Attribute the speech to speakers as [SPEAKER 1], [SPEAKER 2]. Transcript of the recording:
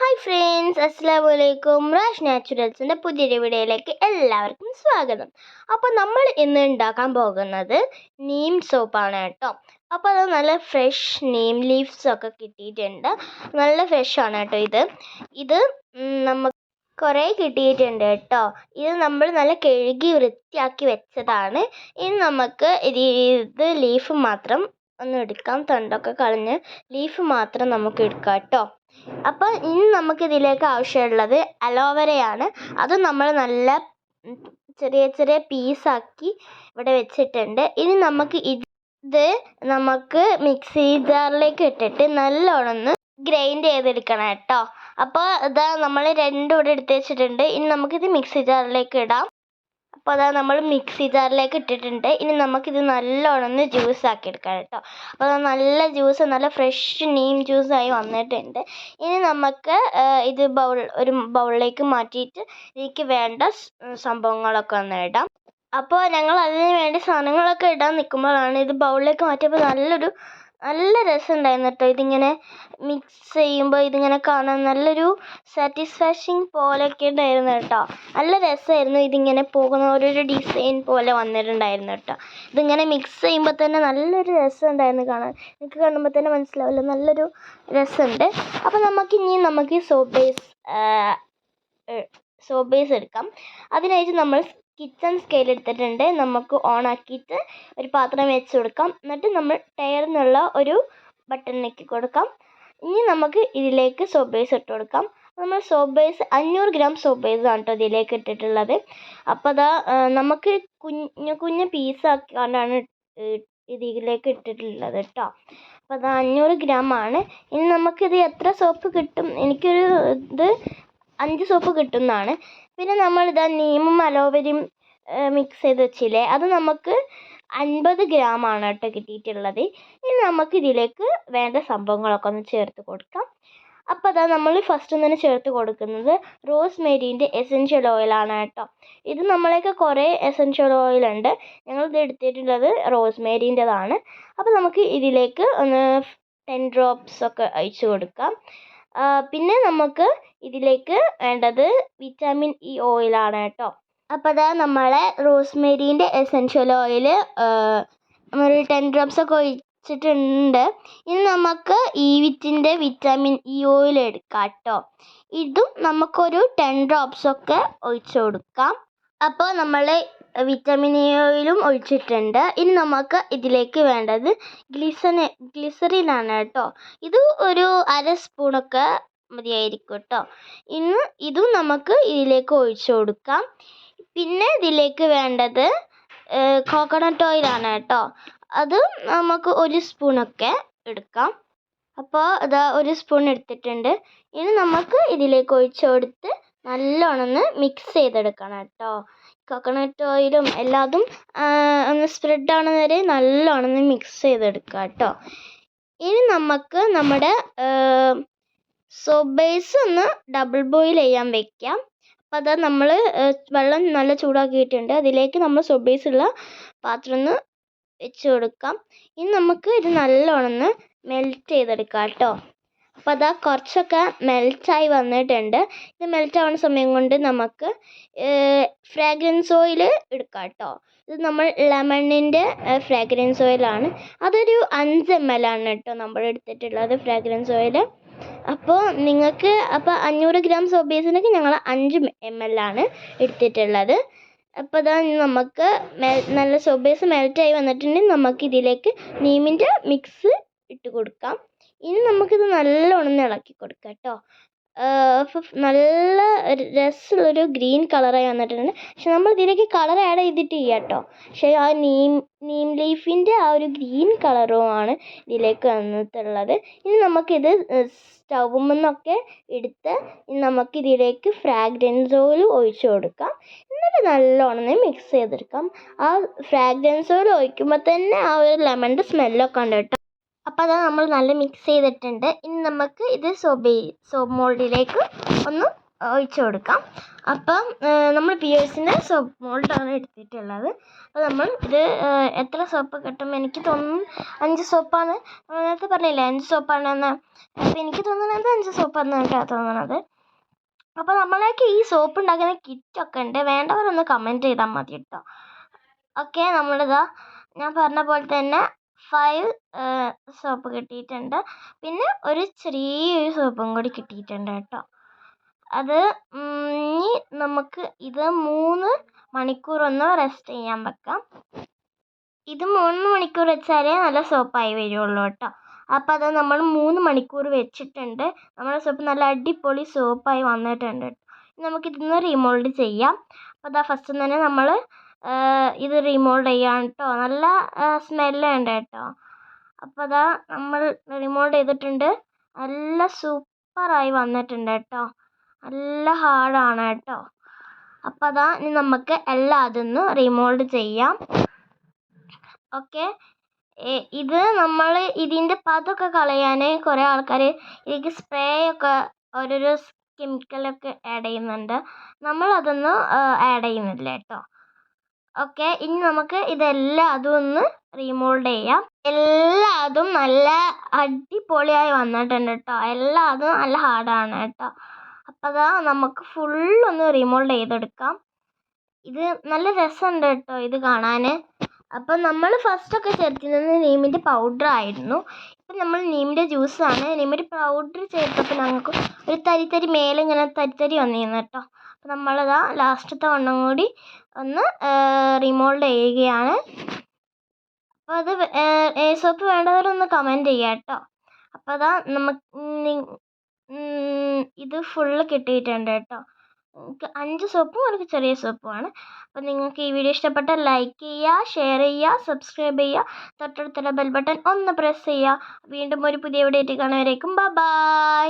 [SPEAKER 1] Hi friends അസ്സാം വലൈക്കും rash നാച്ചുറൽസിന്റെ പുതിയൊരു വീഡിയോയിലേക്ക് എല്ലാവർക്കും സ്വാഗതം. അപ്പോൾ നമ്മൾ ഇന്ന് ഉണ്ടാക്കാൻ പോകുന്നത് നീം സോപ്പാണ് കേട്ടോ. അപ്പോൾ അത് നല്ല ഫ്രഷ് നീം ലീവ്സ് ഒക്കെ കിട്ടിയിട്ടുണ്ട്. നല്ല ഫ്രഷ് ആണ് കേട്ടോ ഇത്. ഇത് നമുക്ക് കുറേ കിട്ടിയിട്ടുണ്ട് കേട്ടോ. ഇത് നമ്മൾ നല്ല കഴുകി വൃത്തിയാക്കി വെച്ചതാണ്. ഇനി നമുക്ക് ഇത് ലീഫ് മാത്രം ഒന്ന് എടുക്കാം. തൊണ്ടൊക്കെ കളഞ്ഞ് ലീഫ് മാത്രം നമുക്ക് എടുക്കാം കേട്ടോ. അപ്പോൾ ഇനി നമുക്ക് ഇതിലേക്ക് ആവശ്യമുള്ളത് അലോവേരയാണ്. അത് നമ്മൾ നല്ല ചെറിയ ചെറിയ പീസാക്കി ഇവിടെ വെച്ചിട്ടുണ്ട്. ഇനി നമുക്ക് ഇത് നമുക്ക് മിക്സി ജാറിലേക്ക് ഇട്ടിട്ട് നല്ലോണം ഗ്രൈൻഡ് ചെയ്തെടുക്കണം കേട്ടോ. അപ്പോൾ ഇതാ നമ്മൾ രണ്ടും ഇവിടെ എടുത്ത് വെച്ചിട്ടുണ്ട്. ഇനി നമുക്കിത് മിക്സി ജാറിലേക്ക് ഇടാം. അപ്പോൾ അതാ നമ്മൾ മിക്സി ജാറിലേക്ക് ഇട്ടിട്ടുണ്ട്. ഇനി നമുക്കിത് നല്ലോണം ഒന്ന് ജ്യൂസ് ആക്കി എടുക്കാം കേട്ടോ അപ്പോൾ നല്ല ജ്യൂസ് നല്ല ഫ്രഷ് നീം ജ്യൂസായി വന്നിട്ടുണ്ട്. ഇനി നമുക്ക് ഇത് ബൗൾ ഒരു ബൗളിലേക്ക് മാറ്റിയിട്ട് ഇതിലേക്ക് വേണ്ട സംഭവങ്ങളൊക്കെ ഒന്ന് ഇടാം. അപ്പോൾ ഞങ്ങൾ അതിന് വേണ്ടി സാധനങ്ങളൊക്കെ ഇടാൻ നിൽക്കുമ്പോഴാണ് ഇത് ബൗളിലേക്ക് മാറ്റിയപ്പോൾ നല്ലൊരു നല്ല രസമുണ്ടായിരുന്നു കേട്ടോ ഇതിങ്ങനെ മിക്സ് ചെയ്യുമ്പോൾ ഇതിങ്ങനെ കാണാൻ നല്ലൊരു സാറ്റിസ്ഫാക്ഷൻ പോലെയൊക്കെ ഉണ്ടായിരുന്നു കേട്ടോ. നല്ല രസമായിരുന്നു ഇതിങ്ങനെ പോകുന്ന ഓരോരോ ഡിസൈൻ പോലെ വന്നിട്ടുണ്ടായിരുന്നു കേട്ടോ. ഇതിങ്ങനെ മിക്സ് ചെയ്യുമ്പോൾ തന്നെ നല്ലൊരു രസമുണ്ടായിരുന്നു കാണാൻ. നിങ്ങൾക്ക് കാണുമ്പോൾ തന്നെ മനസ്സിലാവില്ല നല്ലൊരു രസമുണ്ട്. അപ്പോൾ നമുക്ക് ഇനി നമുക്ക് സോപ്പ് ബേസ് സോപ്പ് ബേസ് എടുക്കാം. അതിനായിട്ട് നമ്മൾ കിച്ചൺ സ്കെയിൽ എടുത്തിട്ടുണ്ട്. നമുക്ക് ഓൺ ആക്കിയിട്ട് ഒരു പാത്രം വെച്ച് കൊടുക്കാം. എന്നിട്ട് നമ്മൾ ടയറിനുള്ള ഒരു ബട്ടൺ നെക്കി കൊടുക്കാം. ഇനി നമുക്ക് ഇതിലേക്ക് സോപ്പ് ബേസ് ഇട്ട് കൊടുക്കാം. നമ്മൾ സോപ്പ് ബേസ് അഞ്ഞൂറ് ഗ്രാം സോപ്പ് ബേസ് ആണ് കേട്ടോ ഇതിലേക്ക് ഇട്ടിട്ടുള്ളത്. അപ്പോൾ അതാ നമുക്ക് കുഞ്ഞു കുഞ്ഞു പീസാക്കാണ്ടാണ് ഇതിലേക്ക് ഇട്ടിട്ടുള്ളത് കേട്ടോ അപ്പോൾ അത് അഞ്ഞൂറ് ഗ്രാം ആണ്. ഇനി നമുക്കിത് എത്ര സോപ്പ് കിട്ടും? എനിക്കൊരു ഇത് അഞ്ച് സോപ്പ് കിട്ടുന്നതാണ് പിന്നെ നമ്മൾ ഇതാ നീമും അലോവേരയും മിക്സ് ചെയ്ത് വെച്ചില്ലേ അത് നമുക്ക് അൻപത് ഗ്രാം ആണ് കേട്ടോ കിട്ടിയിട്ടുള്ളത്. ഇനി നമുക്ക് ഇതിലേക്ക് വേണ്ട സംഭവങ്ങളൊക്കെ ഒന്ന് ചേർത്ത് കൊടുക്കാം. അപ്പോൾ അതാ നമ്മൾ ഫസ്റ്റ് തന്നെ ചേർത്ത് കൊടുക്കുന്നത് റോസ് മേരീന്റെ എസെൻഷ്യൽ ഓയിലാണ് കേട്ടോ. ഇത് നമ്മളെയൊക്കെ കുറേ എസെൻഷ്യൽ ഓയിലുണ്ട് ഞങ്ങളിത് എടുത്തിട്ടുള്ളത് റോസ് മേരീന്റെതാണ് അപ്പോൾ നമുക്ക് ഇതിലേക്ക് ഒന്ന് ടെൻ ഡ്രോപ്സ് ഒക്കെ ഒഴിച്ച് കൊടുക്കാം. പിന്നെ നമുക്ക് ഇതിലേക്ക് വേണ്ടത് വിറ്റാമിൻ ഇ ഓയിലാണ് കേട്ടോ. അപ്പോൾ അതാ നമ്മളെ റോസ്മേരീന്റെ എസെൻഷ്യൽ ഓയിൽ ഒരു ടെൻ ഡ്രോപ്സ് ഒക്കെ ഒഴിച്ചിട്ടുണ്ട്. ഇനി നമുക്ക് ഈ വിറ്റിന്റെ വിറ്റാമിൻ ഇ ഓയിൽ എടുക്കാം കേട്ടോ. ഇതും നമുക്കൊരു ടെൻ ഡ്രോപ്സ് ഒക്കെ ഒഴിച്ചു കൊടുക്കാം. അപ്പോൾ നമ്മൾ വിറ്റാമിൻ എ ഓയിലും ഒഴിച്ചിട്ടുണ്ട്. ഇനി നമുക്ക് ഇതിലേക്ക് വേണ്ടത് ഗ്ലിസന് ഗ്ലിസറിനാണ് കേട്ടോ. ഇത് ഒരു അര സ്പൂണൊക്കെ മതിയായിരിക്കും കേട്ടോ. ഇന്ന് ഇതും നമുക്ക് ഇതിലേക്ക് ഒഴിച്ചു കൊടുക്കാം. പിന്നെ ഇതിലേക്ക് വേണ്ടത് കോക്കോണട്ട് ഓയിലാണ് കേട്ടോ. അത് നമുക്ക് ഒരു സ്പൂണൊക്കെ എടുക്കാം. അപ്പോൾ ഇതാ ഒരു സ്പൂൺ എടുത്തിട്ടുണ്ട്. ഇനി നമുക്ക് ഇതിലേക്ക് ഒഴിച്ചു കൊടുത്ത് നല്ലോണം ഒന്ന് മിക്സ് ചെയ്തെടുക്കണം കേട്ടോ. കോക്കനട്ട് ഓയിലും എല്ലാതും ഒന്ന് സ്പ്രെഡ് ആവുന്ന വരെ നല്ലോണം മിക്സ് ചെയ്തെടുക്കുക കേട്ടോ. ഇനി നമുക്ക് നമ്മുടെ സോപ്പ് ബേസ് ഒന്ന് ഡബിൾ ബോയിൽ ചെയ്യാൻ വെക്കാം. അപ്പോൾ അതാ നമ്മൾ വെള്ളം നല്ല ചൂടാക്കിയിട്ടുണ്ട്. അതിലേക്ക് നമ്മൾ സോപ്പ് ബേസുള്ള പാത്രം ഒന്ന് വെച്ച് കൊടുക്കാം. ഇനി നമുക്ക് ഇത് നല്ലോണം ഒന്ന് മെൽറ്റ് ചെയ്തെടുക്കാം കേട്ടോ. അപ്പോൾ അതാ കുറച്ചൊക്കെ മെൽറ്റായി വന്നിട്ടുണ്ട്. ഇത് മെൽറ്റ് ആവുന്ന സമയം കൊണ്ട് നമുക്ക് ഫ്രാഗ്രൻസ് ഓയിൽ എടുക്കാം കേട്ടോ ഇത് നമ്മൾ ലെമണിന്റെ ഫ്രാഗ്രൻസ് ഓയിലാണ് അതൊരു അഞ്ച് എം എൽ ആണ് കേട്ടോ നമ്മൾ എടുത്തിട്ടുള്ളത് ഫ്രാഗ്രൻസ് ഓയിൽ അപ്പോൾ നിങ്ങൾക്ക് അപ്പോൾ അഞ്ഞൂറ് ഗ്രാം സോബീസിനൊക്കെ ബേസിനൊക്കെ ഞങ്ങൾ അഞ്ച് എം എൽ ആണ് എടുത്തിട്ടുള്ളത്. അപ്പോൾ ഇതാ നമുക്ക് നല്ല സോബീസ് ബേസ് മെൽറ്റായി വന്നിട്ടുണ്ടെങ്കിൽ നമുക്ക് ഇതിലേക്ക് നീമിന്റെ മിക്സ് ഇട്ട് കൊടുക്കാം. ഇനി നമുക്കിത് നല്ലോണം ഇളക്കി കൊടുക്കാം കേട്ടോ. നല്ല രസമുള്ളൊരു ഗ്രീൻ കളറായി വന്നിട്ടുണ്ട്. പക്ഷെ നമ്മൾ ഇതിലേക്ക് കളർ ആഡ് ചെയ്തിട്ട് ചെയ്യാം കേട്ടോ. പക്ഷേ ആ നീം നീം ലീഫിന്റെ ആ ഒരു ഗ്രീൻ കളറുമാണ് ഇതിലേക്ക് വന്നിട്ടുള്ളത്. ഇനി നമുക്കിത് സ്റ്റൗവിൽ എടുത്ത് നമുക്കിതിലേക്ക് ഫ്രാഗ്രൻസ് ഓയിൽ ഒഴിച്ചു കൊടുക്കാം. എന്നിട്ട് നല്ലോണം മിക്സ് ചെയ്തെടുക്കാം. ആ ഫ്രാഗ്രൻസ് ഓയിൽ ഒഴിക്കുമ്പോൾ തന്നെ ആ ഒരു ലെമണിന്റെ സ്മെല്ലൊക്കെ ഉണ്ട് കേട്ടോ. അപ്പോൾ അത് നമ്മൾ നല്ല മിക്സ് ചെയ്തിട്ടുണ്ട്. ഇനി നമുക്ക് ഇത് സോപ്പ് സോപ്പ് മോൾഡിലേക്ക് ഒന്ന് ഒഴിച്ച് കൊടുക്കാം. അപ്പം നമ്മൾ പിയേഴ്സിന്റെ സോപ്പ് മോൾഡാണ് എടുത്തിട്ടുള്ളത്. അപ്പോൾ നമ്മൾ ഇത് എത്ര സോപ്പ് കിട്ടും? എനിക്ക് തോന്നുന്നു അഞ്ച് സോപ്പാണ് നേരത്തെ പറഞ്ഞില്ലേ അഞ്ച് സോപ്പാണെന്ന് അപ്പോൾ എനിക്ക് തോന്നുന്നത് അഞ്ച് സോപ്പാണെന്ന് കേട്ടോ തോന്നുന്നത്. അപ്പോൾ നമ്മളേക്ക് ഈ സോപ്പ് ഉണ്ടാക്കുന്ന കിറ്റൊക്കെ ഉണ്ട്. വേണ്ടവരൊന്ന് കമന്റ് ചെയ്താൽ മതി കേട്ടോ ഓക്കെ നമ്മളിതാ ഞാൻ പറഞ്ഞ പോലെ തന്നെ ഫൈവ് സോപ്പ് കിട്ടിയിട്ടുണ്ട്. പിന്നെ ഒരു ചെറിയൊരു സോപ്പും കൂടി കിട്ടിയിട്ടുണ്ട് കേട്ടോ. അത് ഇനി നമുക്ക് ഇത് മൂന്ന് മണിക്കൂറൊന്ന് റെസ്റ്റ് ചെയ്യാൻ വെക്കാം. ഇത് മൂന്ന് മണിക്കൂർ വെച്ചാലേ നല്ല സോപ്പായി വരുള്ളൂ കേട്ടോ. അപ്പോൾ അത് നമ്മൾ മൂന്ന് മണിക്കൂർ വെച്ചിട്ടുണ്ട്. നമ്മുടെ സോപ്പ് നല്ല അടിപൊളി സോപ്പായി വന്നിട്ടുണ്ട് നമുക്കിതൊന്ന് റീമോൾഡ് ചെയ്യാം. അപ്പോൾ അതാ ഫസ്റ്റ് തന്നെ നമ്മൾ ഇത് റീമോൾഡ് ചെയ്യാണ് കേട്ടോ നല്ല സ്മെല്ലുണ്ട് കേട്ടോ അപ്പോൾ അതാ നമ്മൾ റീമോൾഡ് ചെയ്തിട്ടുണ്ട്. നല്ല സൂപ്പറായി വന്നിട്ടുണ്ട് കേട്ടോ നല്ല ഹാർഡാണ് കേട്ടോ അപ്പോൾ അതാ ഇനി നമുക്ക് എല്ലാം അതൊന്ന് റീമോൾഡ് ചെയ്യാം. ഓക്കെ. ഇത് നമ്മൾ ഇതിന്റെ പതൊക്കെ കളയാൻ കുറേ ആൾക്കാർ ഇതിലേക്ക് സ്പ്രേ ഒക്കെ ഓരോരോ കെമിക്കലൊക്കെ ആഡ് ചെയ്യുന്നുണ്ട്. നമ്മളതൊന്നും ആഡ് ചെയ്യുന്നില്ല കേട്ടോ ഓക്കെ ഇനി നമുക്ക് ഇതെല്ലാം ഒന്ന് റീമോൾഡ് ചെയ്യാം. എല്ലാതും നല്ല അടിപൊളിയായി വന്നിട്ടുണ്ട് കേട്ടോ എല്ലാതും നല്ല ഹാർഡാണ് കേട്ടോ അപ്പോൾ അതാ നമുക്ക് ഫുള്ളൊന്ന് റീമോൾഡ് ചെയ്തെടുക്കാം. ഇത് നല്ല രസമുണ്ട് കേട്ടോ ഇത് കാണാൻ അപ്പം നമ്മൾ ഫസ്റ്റൊക്കെ ചേർത്തിരുന്നത് നീമിന്റെ പൗഡർ ആയിരുന്നു. ഇപ്പം നമ്മൾ നീമിന്റെ ജ്യൂസാണ് നീമിന്റെ പൗഡർ ചേർത്തപ്പോൾ ഞങ്ങൾക്ക് ഒരു തരി തരി മേലെ ഇങ്ങനെ തരി തരി വന്നിരുന്നു കേട്ടോ അപ്പോൾ നമ്മളതാ ലാസ്റ്റത്തെ വണ്ണം കൂടി ഒന്ന് റിമോൾഡ് ചെയ്യുകയാണ്. അപ്പോൾ അത് ഏസോപ്പ് വേണ്ടവരൊന്ന് കമന്റ് ചെയ്യുക കേട്ടോ. അപ്പോൾ അതാ നമുക്ക് ഇത് ഫുള്ള് കിട്ടിയിട്ടുണ്ട് കേട്ടോ. അഞ്ച് സോപ്പും ഒരു ചെറിയ സോപ്പുമാണ്. അപ്പോൾ നിങ്ങൾക്ക് ഈ വീഡിയോ ഇഷ്ടപ്പെട്ടാൽ ലൈക്ക് ചെയ്യുക ഷെയർ ചെയ്യുക സബ്സ്ക്രൈബ് ചെയ്യുക തൊട്ടടുത്തുള്ള ബെൽ ബട്ടൺ ഒന്ന് പ്രസ് ചെയ്യുക. വീണ്ടും ഒരു പുതിയ വീഡിയോ ആയിട്ട് കാണുന്നവരേക്കും ബൈ